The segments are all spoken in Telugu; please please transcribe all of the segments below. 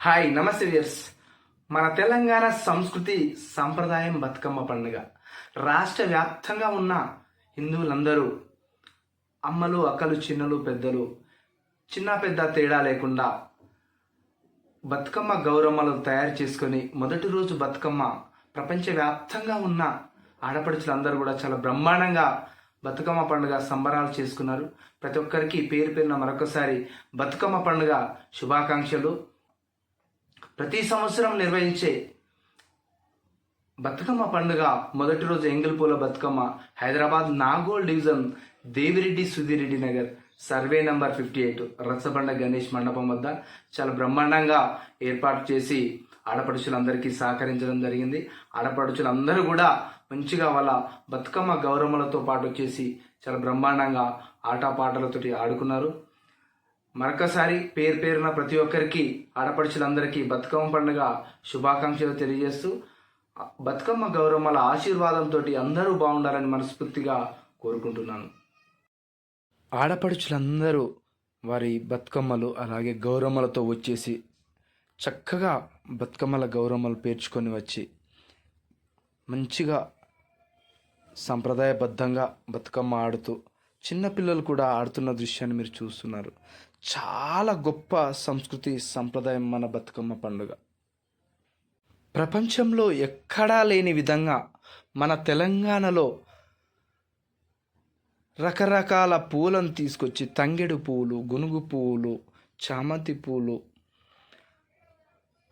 హాయ్ నమస్తే వియర్స్ మన తెలంగాణ సంస్కృతి సంప్రదాయం బతుకమ్మ పండుగ. రాష్ట్ర వ్యాప్తంగా ఉన్న హిందువులందరూ అమ్మలు అక్కలు చిన్నలు పెద్దలు చిన్న పెద్ద తేడా లేకుండా బతుకమ్మ గౌరమ్మలు తయారు చేసుకొని మొదటి రోజు బతుకమ్మ ప్రపంచవ్యాప్తంగా ఉన్న ఆడపడుచులందరూ కూడా చాలా బ్రహ్మాండంగా బతుకమ్మ పండుగ సంబరాలు చేసుకున్నారు. ప్రతి ఒక్కరికి పేరు పేరున మరొకసారి బతుకమ్మ పండుగ శుభాకాంక్షలు. ప్రతి సంవత్సరం నిర్వహించే బతుకమ్మ పండుగ మొదటి రోజు Engilipula Bathukamma Hyderabad Nagole division Devireddy Sudhireddy Nagar survey number fifty eight రచ్చబండ గణేష్ మండపం వద్ద చాలా బ్రహ్మాండంగా ఏర్పాటు చేసి ఆడపడుచులందరికీ సహకరించడం జరిగింది. ఆడపడుచులందరూ కూడా మంచిగా వాళ్ళ బతుకమ్మ గౌరమ్మలతో పాటు వచ్చేసి చాలా బ్రహ్మాండంగా ఆటపాటలతోటి ఆడుకున్నారు. మరొకసారి పేరు పేరున ప్రతి ఒక్కరికి ఆడపడుచులందరికీ బతుకమ్మ పండుగ శుభాకాంక్షలు తెలియజేస్తూ బతుకమ్మ గౌరమ్మల ఆశీర్వాదంతో అందరూ బాగుండాలని మనస్ఫూర్తిగా కోరుకుంటున్నాను. ఆడపడుచులందరూ వారి బతుకమ్మలు అలాగే గౌరమ్మలతో వచ్చేసి చక్కగా బతుకమ్మల గౌరమ్మలు పేర్చుకొని వచ్చి మంచిగా సంప్రదాయబద్ధంగా బతుకమ్మ ఆడుతూ చిన్నపిల్లలు కూడా ఆడుతున్న దృశ్యాన్ని మీరు చూస్తున్నారు. చాలా గొప్ప సంస్కృతి సంప్రదాయం మన బతుకమ్మ పండుగ. ప్రపంచంలో ఎక్కడా లేని విధంగా మన తెలంగాణలో రకరకాల పూలను తీసుకొచ్చి తంగెడు పువ్వులు గునుగు పువ్వులు చామంతి పువ్వులు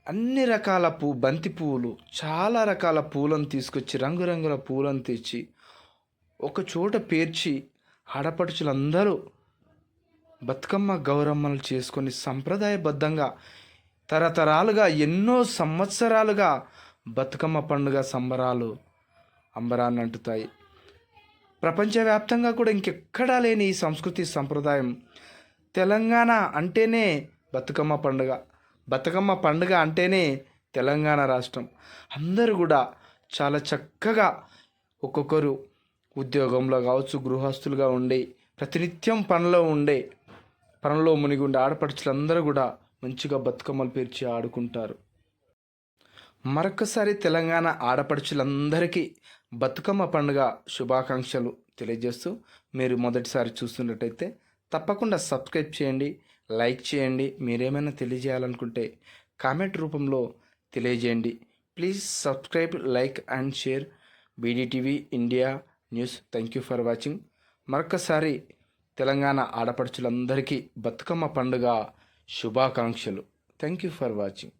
అన్ని రకాల పూ బంతి పువ్వులు చాలా రకాల పూలను తీసుకొచ్చి రంగురంగుల పూలను తెచ్చి ఒక చోట పేర్చి ఆడపడుచులందరూ బతుకమ్మ గౌరమ్మలు చేసుకొని సంప్రదాయబద్ధంగా తరతరాలుగా ఎన్నో సంవత్సరాలుగా బతుకమ్మ పండుగ సంబరాలు అంబరాన్ని అంటుతాయి. ప్రపంచవ్యాప్తంగా కూడా ఇంకెక్కడా లేని ఈ సంస్కృతి సంప్రదాయం. తెలంగాణ అంటేనే బతుకమ్మ పండుగ. బతుకమ్మ పండుగ అంటేనే తెలంగాణ రాష్ట్రం. అందరూ కూడా చాలా చక్కగా ఒక్కొక్కరు ఉద్యోగంలో కావచ్చు గృహస్థులుగా ఉండి ప్రతినిత్యం పనిలో ఉండే పనుల్లో మునిగి ఉండే ఆడపడుచులందరూ కూడా మంచిగా బతుకమ్మలు పేర్చి ఆడుకుంటారు. మరొకసారి తెలంగాణ ఆడపడుచులందరికీ బతుకమ్మ పండుగ శుభాకాంక్షలు తెలియజేస్తూ మీరు మొదటిసారి చూస్తున్నట్టయితే తప్పకుండా సబ్స్క్రైబ్ చేయండి లైక్ చేయండి మీరేమైనా తెలియజేయాలనుకుంటే కామెంట్ రూపంలో తెలియజేయండి. Please subscribe like and share. BDTV India news. Thank you for watching. మరొకసారి తెలంగాణ ఆడపడుచులందరికీ బతుకమ్మ పండుగ శుభాకాంక్షలు. Thank you for watching.